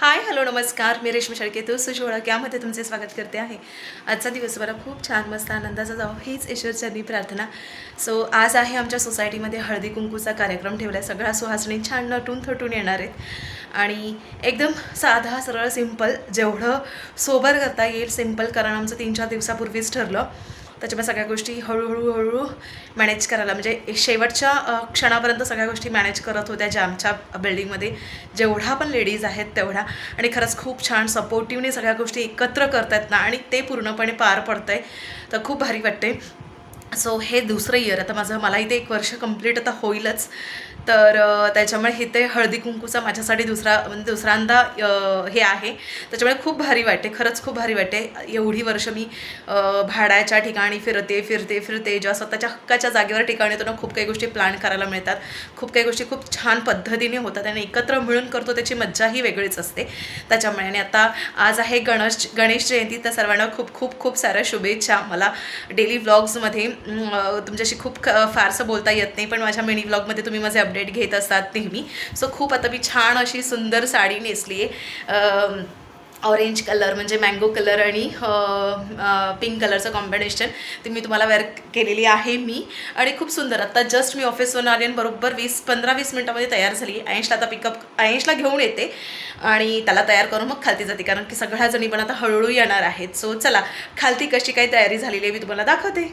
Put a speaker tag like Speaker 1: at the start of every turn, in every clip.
Speaker 1: Hi hello नमस्कार. मी रेश्मी शेळके तो sushi ओळख यामध्ये तुमचे स्वागत करते आहे. आजचा दिवस बरा खूप छान मस्त आनंदाचा जाऊ हीच ईश्वरचरणी प्रार्थना. सो आज आहे आमच्या सोसायटीमध्ये हळदी कुंकूचा कार्यक्रम ठेवला आहे सगळ्या सुहासणी छान नटून थटून येणार आहेत. आणि एकदम साधा सरळ सिंपल जेवढं सोबर करता येईल सिंपल कारण आमचं तीन चार दिवसापूर्वीच ठरलं. त्याच्यामुळे सगळ्या गोष्टी हळूहळू हळूहळू मॅनेज करायला म्हणजे शेवटच्या क्षणापर्यंत सगळ्या गोष्टी मॅनेज करत होत्या ज्या आमच्या बिल्डिंगमध्ये जेवढा पण लेडीज आहेत तेवढ्या. आणि खरंच खूप छान सपोर्टिवने सगळ्या गोष्टी एकत्र करतायत ना आणि ते पूर्णपणे पार पडतं आहे तर खूप भारी वाटते सो हे दुसरं इयर आता माझं मला इथे एक वर्ष कंप्लीट आता होईलच. तर त्याच्यामुळे हे ते हळदी कुंकूचा माझ्यासाठी दुसरा म्हणजे दुसऱ्यांदा हे आहे. त्याच्यामुळे खूप भारी वाटते खरंच खूप भारी वाटते. एवढी वर्ष मी भाड्याच्या ठिकाणी फिरते फिरते फिरते जेव्हा स्वतःच्या हक्काच्या जागेवर ठिकाणी येतो ना खूप काही गोष्टी प्लॅन करायला मिळतात. खूप काही गोष्टी खूप छान पद्धतीने होतात आणि एकत्र मिळून करतो त्याची मज्जाही वेगळीच असते. त्याच्यामुळे आणि आता आज आहे गणेश गणेश जयंती. तर सर्वांना खूप खूप खूप साऱ्या शुभेच्छा. मला डेली व्लॉग्समध्ये तुमच्याशी खूप ख फारसं बोलता येत नाही पण माझ्या मिनी ब्लॉगमध्ये तुम्ही माझे अपडेट घेत असतात नेहमी. सो खूप आता मी छान अशी सुंदर साडी नेसली आहे ऑरेंज कलर म्हणजे मँगो कलर आणि पिंक कलरचं कॉम्बिनेशन ते मी तुम्हाला वेअर केलेली आहे मी. आणि खूप सुंदर. आता जस्ट मी ऑफिसवरून आली आणि बरोबर वीस पंधरा वीस मिनटामध्ये तयार झाली. ऐंशला आता पिकअप ऐंशला घेऊन येते. आणि त्याला तयार करून मग खालती जाते. कारण की सगळ्या जणी पण आता हळूहळू येणार आहेत. सो चला खालती कशी काही तयारी झालेली आहे मी तुम्हाला दाखवते.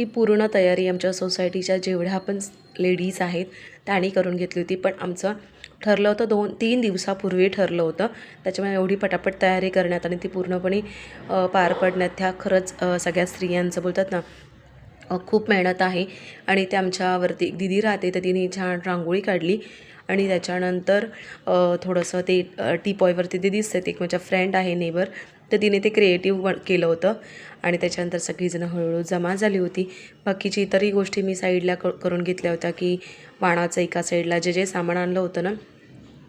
Speaker 1: ही पूर्ण तयारी आमच्या सोसायटीच्या जेवढ्या पण लेडीज आहेत त्यांनी करून घेतली होती. पण आमचं ठरलं होतं दोन तीन दिवसापूर्वी ठरलं होतं. त्याच्यामुळे एवढी पटापट तयारी करण्यात आणि ती पूर्णपणे पार पडण्यात ह्या खरंच सगळ्या स्त्रियांचं बोलतात ना खूप मेहनत आहे. आणि ते आमच्यावरती एक दिदी राहते तर तिने छान रांगोळी काढली. आणि त्याच्यानंतर थोडंसं ते टीपॉयवरती ते दिसते एक माझ्या फ्रेंड आहे नेबर तर तिने ते क्रिएटिव्ह केलं होतं. आणि त्याच्यानंतर सगळीजणं हळूहळू जमा झाली होती. बाकीची इतरही गोष्टी मी साईडला क करून घेतल्या होत्या की वाणाचं एका साईडला जे जे सामान आणलं होतं ना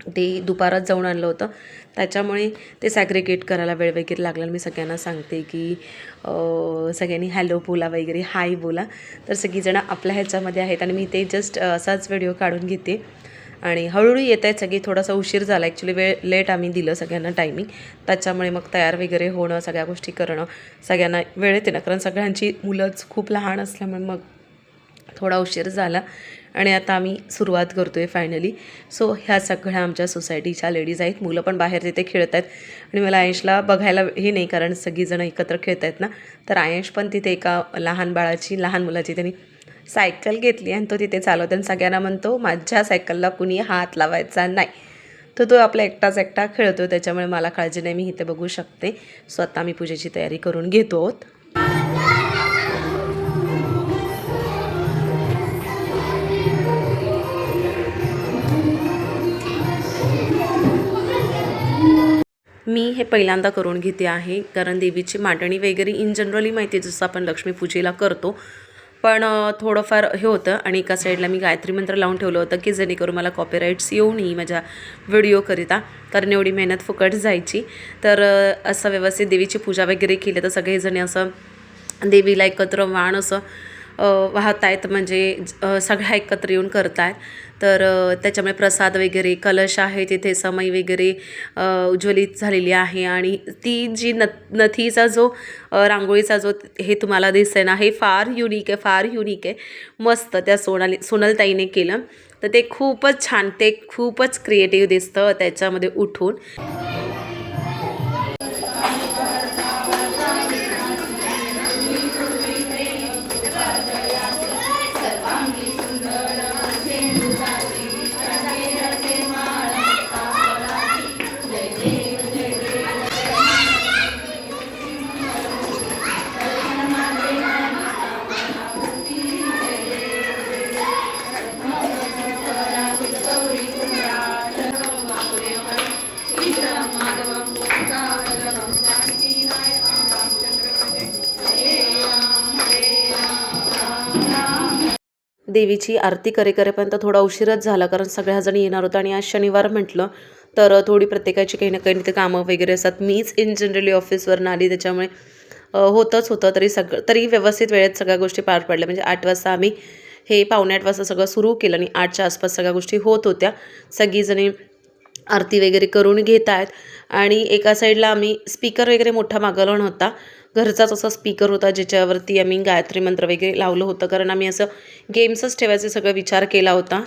Speaker 1: ते दुपारात जाऊन आणलं होतं. त्याच्यामुळे ते सॅग्रिगेट करायला वेळ वगैरे लागला आणि मी सगळ्यांना सांगते की सगळ्यांनी हॅलो बोला वगैरे हाय बोला. तर सगळीजणं आपल्या ह्याच्यामध्ये आहेत आणि मी ते जस्ट असाच व्हिडिओ काढून घेते. आणि हळूहळू येत आहेत सगळी थोडासा उशीर झाला. ॲक्च्युली वेळ लेट आम्ही दिलं सगळ्यांना टायमिंग त्याच्यामुळे मग तयार वगैरे होणं सगळ्या गोष्टी करणं सगळ्यांना वेळ येते ना. कारण सगळ्यांची मुलंच खूप लहान असल्यामुळे मग थोडा उशीर झाला. आणि आता आम्ही सुरुवात करतो आहे फायनली सो ह्या सगळ्या आमच्या सोसायटीच्या लेडीज आहेत. मुलं पण बाहेर तिथे खेळत आहेत. आणि मला आयंशला बघायला हे नाही कारण सगळीजणं एकत्र खेळत आहेत ना. तर आयंश पण तिथे एका लहान बाळाची लहान मुलाची त्यांनी सायकल घेतली आणि तो तिथे चालवतो आणि सगळ्यांना म्हणतो माझ्या सायकलला कुणी हात लावायचा नाही. तर तो आपला एकटाच एकटा खेळतो त्याच्यामुळे मला काळजी नाही मी इथे बघू शकते. स्वतः मी पूजेची तयारी करून घेतो आहोत. मी हे पहिल्यांदा करून घेते आहे कारण देवीची मांडणी वगैरे इन जनरली माहिती आहे जसं आपण लक्ष्मीपूजेला करतो पण थोडंफार हे होतं आणि एका साईडला मी गायत्री मंत्र लावून ठेवलं होतं की जेणेकरून मला कॉपीराईट्स येऊ नये माझ्या व्हिडिओकरिता. कारण एवढी मेहनत फुकट जायची. तर असं व्यवस्थित देवीची पूजा वगैरे केली. तर सगळेजणी असं देवीला एकत्र वाण असं वाहत आहेत म्हणजे सगळ्या एकत्र येऊन करतायत. तर त्याच्यामुळे प्रसाद वगैरे कलश आहे तिथे समई वगैरे उज्ज्वलित झालेली आहे. आणि ती जी न नथीचा जो रांगोळीचा जो हे तुम्हाला दिसेल ना हे फार युनिक आहे फार युनिक आहे. मस्त त्या सोनाली सोनलताईने केलं. तर ते खूपच छान ते खूपच क्रिएटिव्ह दिसतं त्याच्यामध्ये उठून. देवीची आरती करे करेपर्यंत थोडा उशीरच झाला कारण सगळ्याजणी येणार होतं आणि आज शनिवार म्हटलं तर थोडी प्रत्येकाची काही ना काही ते कामं वगैरे असतात. मीच इन जनरली ऑफिसवरून आली त्याच्यामुळे होतंच होतं तरी सगळं तरी व्यवस्थित वेळेत सगळ्या गोष्टी पार पडल्या. म्हणजे आठ वाजता आम्ही हे पावणे आठ वाजता सगळं सुरू केलं आणि आठच्या आसपास सगळ्या गोष्टी होत होत्या. सगळीजणी आरती वगैरे करून घेत आहेत. आणि एका साईडला आम्ही स्पीकर वगैरे मोठा मागवला नव्हता. घरचाच असा स्पीकर होता ज्याच्यावरती आम्ही गायत्री मंत्र वगैरे लावलं होतं. कारण आम्ही असं गेम्सच ठेवायचा सगळं विचार केला होता.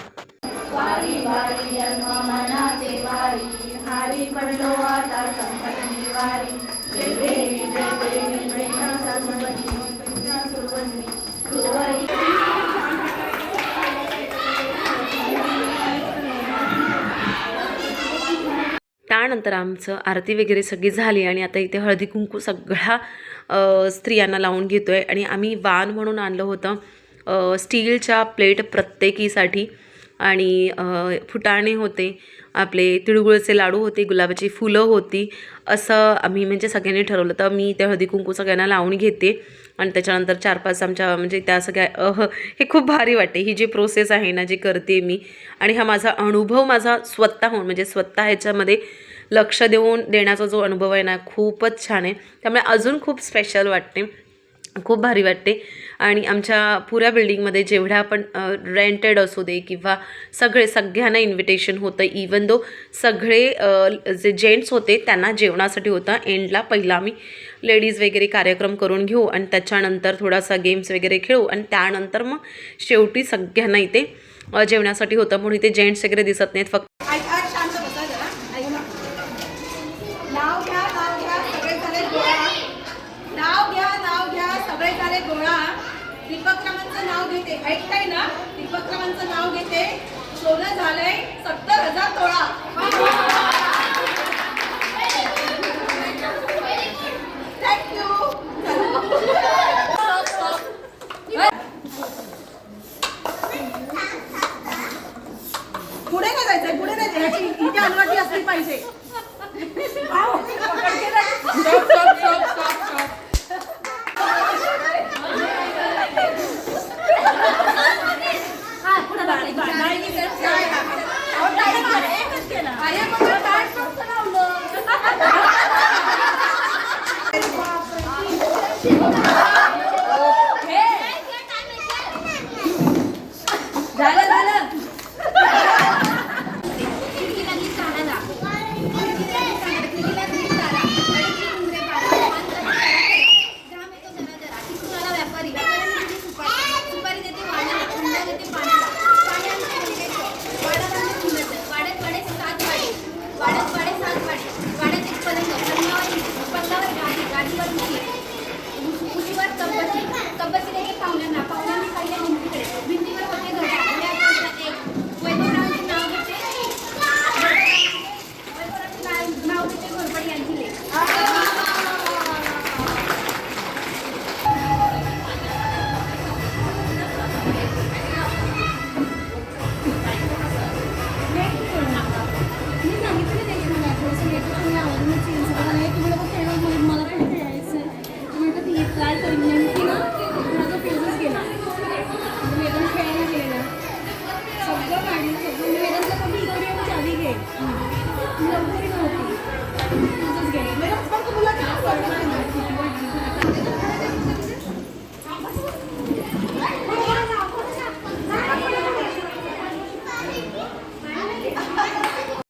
Speaker 1: त्यानंतर आमचं आरती वगैरे सगळी झाली आणि आता इथे हळदी कुंकू सगळा स्त्रियांना लावून घेतो आहे आणि आम्ही वान म्हणून आणलं होतं स्टीलच्या प्लेट प्रत्येकीसाठी. आणि फुटाणे होते आपले तिळगुळचे लाडू होते गुलाबाची फुलं होती. असं आम्ही म्हणजे सगळ्यांनी ठरवलं तर मी त्या हळदी कुंकू सगळ्यांना लावून घेते. आणि त्याच्यानंतर चार पाच आमच्या म्हणजे त्या सगळ्या अह, हे खूप भारी वाटते. ही जी प्रोसेस आहे ना जी करते मी. आणि हा माझा अनुभव माझा स्वतःहून म्हणजे स्वतः ह्याच्यामध्ये लक्ष देऊन देण्याचा जो अनुभव आहे ना खूपच छान आहे. त्यामुळे अजून खूप स्पेशल वाटते. खूप भारी वाटते. आणि आमच्या पुऱ्या बिल्डिंगमध्ये जेवढ्या आपण रेंटेड असू दे किंवा सगळे सगळ्यांना इन्व्हिटेशन होतं इवन दो सगळे जे जेंट्स होते त्यांना जेवणासाठी होता. एंडला पहिला आम्ही लेडीज वगैरे कार्यक्रम करून घेऊ आणि त्याच्यानंतर थोडासा गेम्स वगैरे खेळू आणि त्यानंतर मग शेवटी सगळ्यांना इथे जेवणासाठी होतं. म्हणून इथे जेंट्स वगैरे दिसत नाहीत फक्त
Speaker 2: सोनं झालंय सत्तर हजार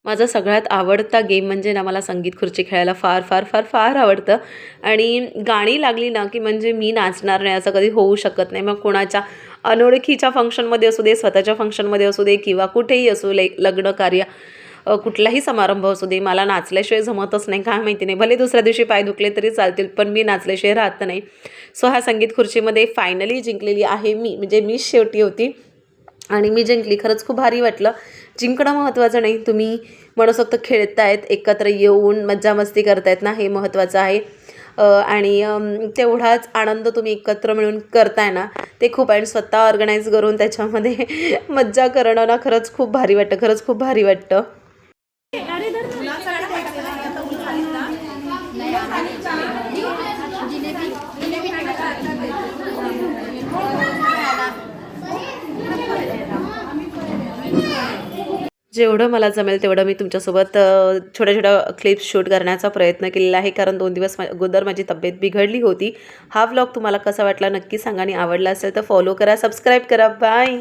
Speaker 3: माझा
Speaker 1: सगळ्यात आवडता गेम म्हणजे ना मला संगीत खुर्ची खेळायला फार फार फार फार आवडतं. आणि गाणी लागली ना की म्हणजे मी नाचणार नाही असं कधी होऊ शकत नाही. मग कोणाच्या अनोळखीच्या फंक्शनमध्ये असू दे स्वतःच्या फंक्शनमध्ये असू दे किंवा कुठेही असू ले लग्न कार्य कुठलाही समारंभ असू दे मला नाचल्याशिवाय जमतच नाही. काय माहिती नाही. भले दुसऱ्या दिवशी पाय दुखले तरी चालतील पण मी नाचल्याशिवाय राहत नाही. सो ह्या संगीत खुर्चीमध्ये फायनली जिंकलेली आहे मी. म्हणजे मी शेवटी होती. आणि मी जिंकली. खरंच खूप भारी वाटलं. जिंकणं महत्त्वाचं नाही. तुम्ही म्हणू शकतो खेळतायत एकत्र येऊन मज्जा मस्ती करतायत ना हे महत्त्वाचं आहे. आणि तेवढाच आनंद तुम्ही एकत्र मिळून करताय ना ते खूप आणि स्वतः ऑर्गनाईज करून त्याच्यामध्ये मज्जा करणं ना खरंच खूप भारी वाटतं खरंच खूप भारी वाटतं. जेवढं मला जमेल तेवढं मी तुमच्यासोबत छोट्या छोट्या क्लिप्स शूट करण्याचा प्रयत्न केलेला आहे. कारण दोन दिवस मा- अगोदर माझी तब्येत बिघडली होती. हा व्लॉग तुम्हाला कसा वाटला नक्की सांगा आणि आवडला असेल तर फॉलो करा सबस्क्राईब करा. बाय